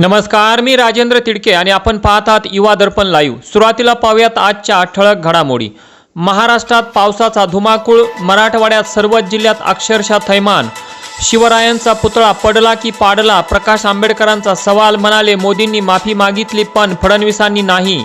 नमस्कार मी राजेंद्र तिडके आणि आपण पाहत आहात युवा दर्पण लाईव्ह. सुरुवातीला पाहूयात आजच्या ठळक घडामोडी. महाराष्ट्रात पावसाचा धुमाकूळ मराठवाड्यात सर्वच जिल्ह्यात अक्षरशः थैमान. शिवरायांचा पुतळा पडला की पाडला प्रकाश आंबेडकरांचा सवाल म्हणाले मोदींनी माफी मागितली पण फडणवीसांनी नाही.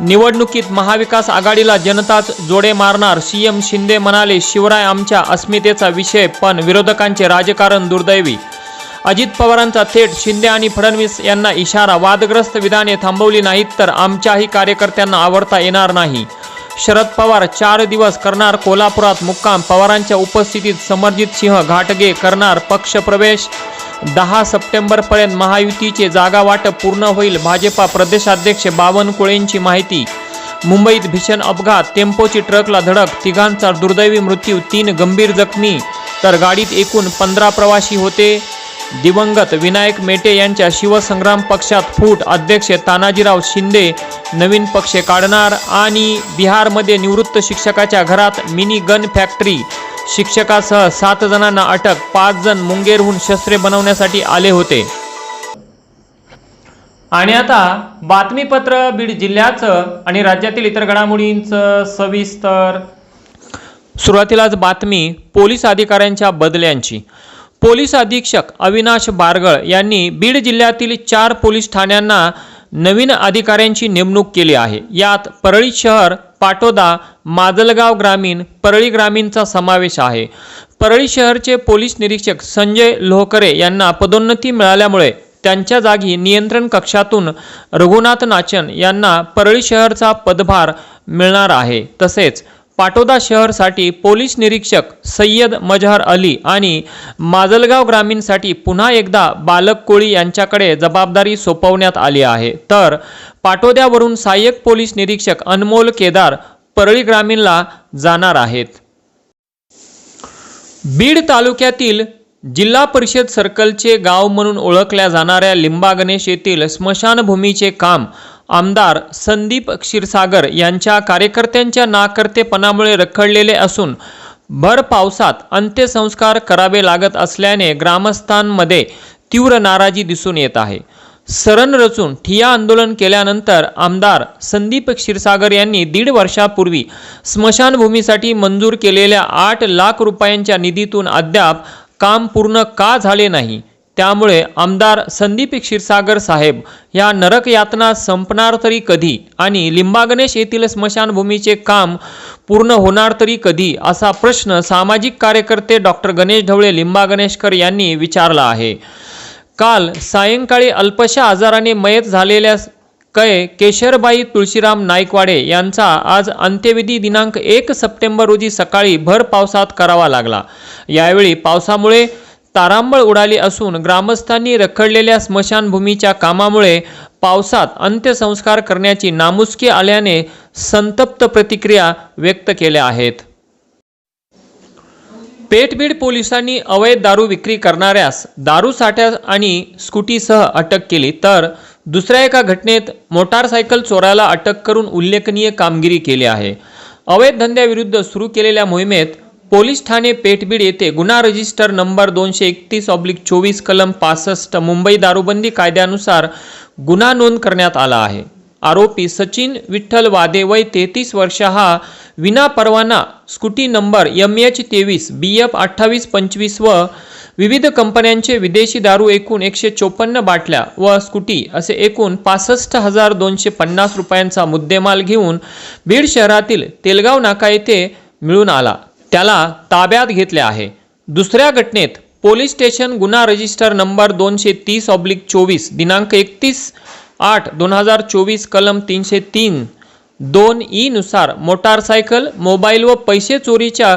निवडणुकीत महाविकास आघाडीला जनताच जोडे मारणार सीएम शिंदे म्हणाले शिवराय आमच्या अस्मितेचा विषय पण विरोधकांचे राजकारण दुर्दैवी. अजित पवारांचा थेट शिंदे आणि फडणवीस यांना इशारा वादग्रस्त विधाने थांबवली नाहीत तर आमच्याही कार्यकर्त्यांना आवडता येणार नाही. शरद पवार चार दिवस करणार कोल्हापुरात मुक्काम पवारांच्या उपस्थितीत समरजित सिंह घाटगे करणार पक्षप्रवेश दहा सप्टेंबरपर्यंत महायुतीचे जागा वाटप पूर्ण होईल भाजपा प्रदेशाध्यक्ष बावनकुळेंची माहिती. मुंबईत भीषण अपघात टेम्पोची ट्रकला धडक तिघांचा दुर्दैवी मृत्यू तीन गंभीर जखमी. तर गाडीत एकूण पंधरा प्रवासी होते. दिवंगत विनायक मेटे यांच्या शिवसंग्राम पक्षात फूट अध्यक्ष तानाजीराव शिंदे नवीन पक्ष काढणार आणि बिहारमध्ये निवृत्त शिक्षकाच्या घरात मिनी गन फॅक्टरी. शिक्षकासह सात जणांना अटक पाच जण मुंगेरहून शस्त्रे बनवण्यासाठी आले होते. आणि आता बातमीपत्र बीड जिल्ह्याचं आणि राज्यातील इतर घडामोडींचं सविस्तर. सुरुवातीलाच बातमी पोलीस अधिकाऱ्यांच्या बदल्यांची. पोलीस अधीक्षक अविनाश बारगळ यांनी बीड जिल्ह्यातील चार पोलीस ठाण्यांना नवीन अधिकाऱ्यांची नेमणूक केली आहे. यात परळी शहर पाटोदा माजलगाव ग्रामीण परळी ग्रामीणचा समावेश आहे. परळी शहरचे पोलीस निरीक्षक संजय लोहकरे यांना पदोन्नती मिळाल्यामुळे त्यांच्या जागी नियंत्रण कक्षातून रघुनाथ नाचन यांना परळी शहरचा पदभार मिळणार आहे. तसेच पाटोदा शहरसाठी पोलीस निरीक्षक सय्यद मजहर अली आणि माजलगाव ग्रामीणसाठी पुन्हा एकदा बालक कोळी यांच्याकडे जबाबदारी सोपवण्यात आली आहे. तर पाटोद्यावरून सहाय्यक पोलीस निरीक्षक अनमोल केदार परळी ग्रामीणला जाणार आहेत. बीड तालुक्यातील जिल्हा परिषद सर्कलचे गाव म्हणून ओळखल्या जाणाऱ्या लिंबा गणेश येथील स्मशानभूमीचे काम आमदार संदीप क्षीरसागर यांच्या कार्यकर्त्यांच्या नाकर्तेपणामुळे रखडलेले असून भर पावसात अंत्यसंस्कार करावे लागत असल्याने ग्रामस्थांमध्ये तीव्र नाराजी दिसून येत आहे. सरण रचून ठिया आंदोलन केल्यानंतर आमदार संदीप क्षीरसागर यांनी दीड वर्षापूर्वी स्मशानभूमीसाठी मंजूर केलेल्या आठ लाख रुपयांच्या निधीतून अद्याप काम पूर्ण का झाले नाही? त्यामुळे आमदार संदीप क्षीरसागर साहेब या नरक यातना संपणार तरी कधी आणि लिंबागणेश येथील स्मशानभूमीचे काम पूर्ण होणार तरी कधी असा प्रश्न सामाजिक कार्यकर्ते डॉक्टर गणेश ढवळे लिंबागणेशकर यांनी विचारला आहे. काल सायंकाळी अल्पशा आजाराने मयत झालेल्या कै केशरबाई तुळशीराम नाईकवाडे यांचा आज अंत्यविधी दिनांक एक सप्टेंबर रोजी सकाळी भर पावसात करावा लागला. यावेळी पावसामुळे तारांबळ उडाली असून ग्रामस्थांनी रखडलेल्या स्मशानभूमीच्या कामामुळे पावसात अंत्यसंस्कार करण्याची नामुष्की आल्याने संतप्त प्रतिक्रिया व्यक्त केल्या आहेत. पेठबीड पोलिसांनी अवैध दारू विक्री करणाऱ्यास दारू साठ्या आणि स्कूटीसह अटक केली तर दुसऱ्या एका घटनेत मोटारसायकल चोराला अटक करून उल्लेखनीय कामगिरी केली आहे. अवैध धंद्याविरुद्ध सुरू केलेल्या मोहिमेत पोलीस ठाणे पेठबीड येथे गुन्हा रजिस्टर नंबर दोनशे एकतीस ऑब्लिक चोवीस कलम पासष्ट मुंबई दारूबंदी कायद्यानुसार गुन्हा नोंद करण्यात आला आहे. आरोपी सचिन विठ्ठल वादे वय तेहतीस वर्ष हा विना परवाना स्कूटी नंबर एम एच तेवीस बी एफ अठ्ठावीस पंचवीस व विविध कंपन्यांचे विदेशी दारू एकूण एकशे चोपन्न बाटल्या व स्कूटी असे एकूण पासष्ट हजार दोनशे पन्नास रुपयांचा मुद्देमाल घेऊन बीड शहरातील तेलगाव नाका येथे मिळून आला. त्याला ताब्यात घेतले आहे. दुसऱ्या घटनेत पोलीस स्टेशन गुन्हा रजिस्टर नंबर दोनशे तीस ऑब्लिक चोवीस दिनांक एकतीस आठ दोन हजार चोवीस कलम तीनशे तीन. दोन ई नुसार मोटारसायकल मोबाईल व पैसे चोरीच्या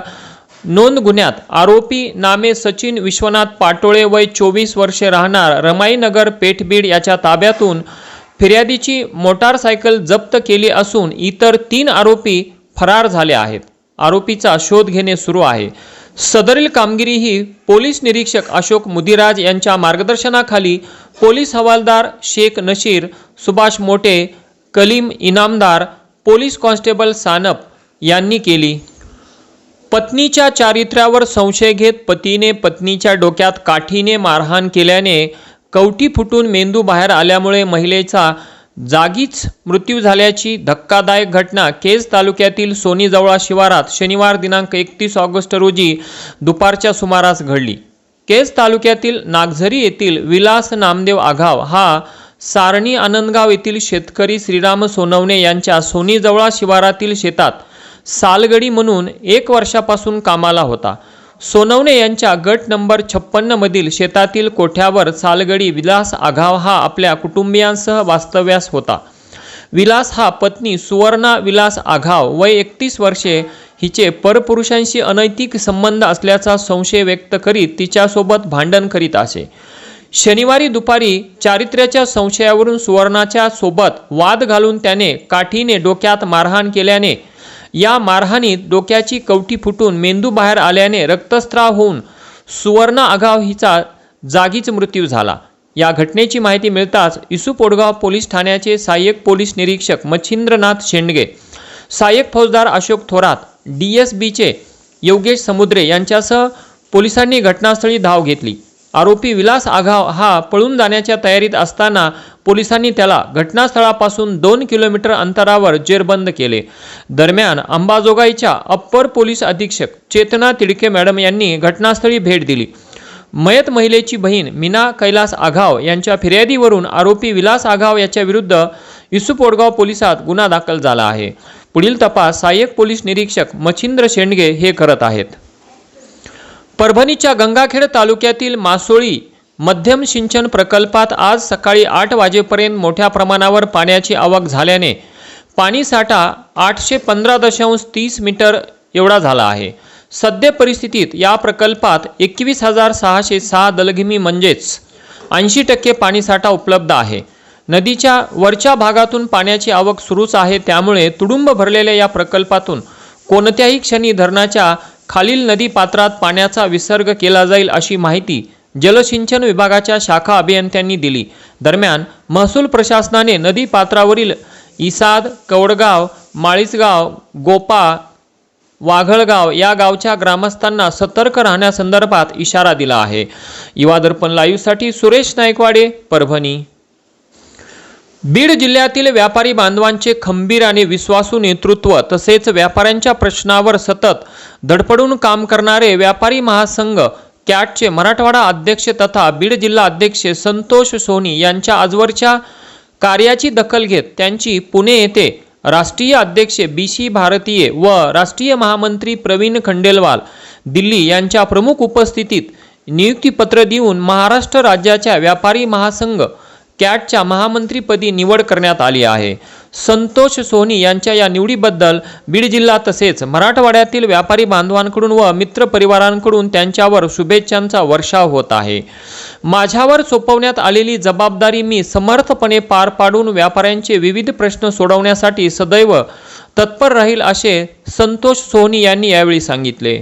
नोंद गुन्ह्यात आरोपी नामे सचिन विश्वनाथ पाटोळे वय चोवीस वर्षे राहणार रमाईनगर पेठबीड याच्या ताब्यातून फिर्यादीची मोटारसायकल जप्त केली असून इतर तीन आरोपी फरार झाले आहेत. आरोपीचा शोध घेणे सुरू आहे. सदरील कामगिरी ही पोलीस निरीक्षक अशोक मुदिराज यांच्या मार्गदर्शनाखाली पोलीस हवालदार शेख नशीर सुभाष मोटे कलीम इनामदार पोलीस कॉन्स्टेबल सानप यांनी केली. पत्नीच्या चारित्र्यावर संशय घेत पतीने पत्नीच्या डोक्यात काठीने मारहाण केल्याने कवटी फुटून मेंदू बाहेर आल्यामुळे महिलेचा जागीच मृत्यू झाल्याची धक्कादायक घटना केज तालुक्यातील सोनीजवळा शिवारात शनिवार दिनांक एकतीस ऑगस्ट रोजी दुपारच्या सुमारास घडली. केज तालुक्यातील नागझरी येथील विलास नामदेव आघाव हा सारणी आनंदगाव येथील शेतकरी श्रीराम सोनवणे यांच्या सोनीजवळा शिवारातील शेतात सालगडी म्हणून एक वर्षापासून कामाला होता. सोनवणे यांच्या गट नंबर छप्पन्नमधील शेतातील कोठ्यावर सालगडी विलास आघाव हा आपल्या कुटुंबियांसह वास्तव्यास होता. विलास हा पत्नी सुवर्णा विलास आघाव वय एकतीस वर्षे. हिचे परपुरुषांशी अनैतिक संबंध असल्याचा संशय व्यक्त करीत तिच्यासोबत भांडण करीत असे. शनिवारी दुपारी चारित्र्याच्या संशयावरून सुवर्णाच्या सोबत वाद घालून त्याने काठीने डोक्यात मारहाण केल्याने या मारहाणीत डोक्याची कवटी फुटून मेंदू बाहेर आल्याने रक्तस्त्राव होऊन सुवर्ण आघाव हिचा जागीच मृत्यू झाला. या घटनेची माहिती मिळताच इसू पोडगाव पोलीस ठाण्याचे सहाय्यक पोलीस निरीक्षक मच्छिंद्रनाथ शेंडगे सहाय्यक फौजदार अशोक थोरात डी एस बीचे योगेश समुद्रे यांच्यासह पोलिसांनी घटनास्थळी धाव घेतली. आरोपी विलास आघाव हा पळून जाण्याच्या तयारीत असताना पोलिसांनी त्याला घटनास्थळापासून दोन किलोमीटर अंतरावर जेरबंद केले. दरम्यान अंबाजोगाईच्या अप्पर पोलीस अधीक्षक चेतना तिडके मॅडम यांनी घटनास्थळी भेट दिली. मयत महिलेची बहीण मीना कैलास आघाव यांच्या फिर्यादीवरून आरोपी विलास आघाव याच्या विरुद्ध पोलिसात गुन्हा दाखल झाला आहे. पुढील तपास सहाय्यक पोलीस निरीक्षक मच्छिंद्र शेंडगे हे करत आहेत. परभणीच्या गंगाखेड तालुक्यातील मासोळी मध्यम सिंचन प्रकल्पात आज सकाळी आठ वाजेपर्यंत मोठ्या प्रमाणावर पाण्याची आवक झाल्याने पाणीसाठा आठशे पंधरा दशांश तीस मीटर एवढा झाला आहे. सद्य परिस्थितीत या प्रकल्पात एकवीस हजार सहाशे सहा दलघिमी म्हणजेच ऐंशी टक्के पाणीसाठा उपलब्ध आहे. नदीच्या वरच्या भागातून पाण्याची आवक सुरूच आहे त्यामुळे तुडुंब भरलेल्या या प्रकल्पातून कोणत्याही क्षणी धरणाच्या खालील नदी पात्रात पाण्याचा विसर्ग केला जाईल अशी माहिती जलसिंचन विभागाच्या शाखा अभियंत्यांनी दिली. दरम्यान महसूल प्रशासनाने नदी पात्रावरील इसाद कवडगाव माळीसगाव गोपा वाघळगाव या गावच्या ग्रामस्थांना सतर्क राहण्यासंदर्भात इशारा दिला आहे. युवा दर्पण लाईव्हसाठी सुरेश नायकवाडे परभणी. बीड जिल्ह्यातील व्यापारी बांधवांचे खंबीर आणि विश्वासू नेतृत्व तसेच व्यापाऱ्यांच्या प्रश्नावर सतत धडपडून काम करणारे व्यापारी महासंघ कॅटचे मराठवाडा अध्यक्ष तथा बीड जिल्हा अध्यक्ष संतोष सोनी यांच्या आजवरच्या कार्याची दखल घेत त्यांची पुणे येथे राष्ट्रीय अध्यक्ष बी सी भारतीय व राष्ट्रीय महामंत्री प्रवीण खंडेलवाल दिल्ली यांच्या प्रमुख उपस्थितीत नियुक्तीपत्र देऊन महाराष्ट्र राज्याच्या व्यापारी महासंघ कॅटच्या महामंत्रीपदी निवड करण्यात आली आहे. संतोष सोनी यांच्या या निवडीबद्दल बीड जिल्हा तसेच मराठवाड्यातील व्यापारी बांधवांकडून व मित्रपरिवारांकडून त्यांच्यावर शुभेच्छांचा वर्षाव होत आहे. माझ्यावर सोपवण्यात आलेली जबाबदारी मी समर्थपणे पार पाडून व्यापाऱ्यांचे विविध प्रश्न सोडवण्यासाठी सदैव तत्पर राहील असे संतोष सोनी यांनी यावेळी सांगितले.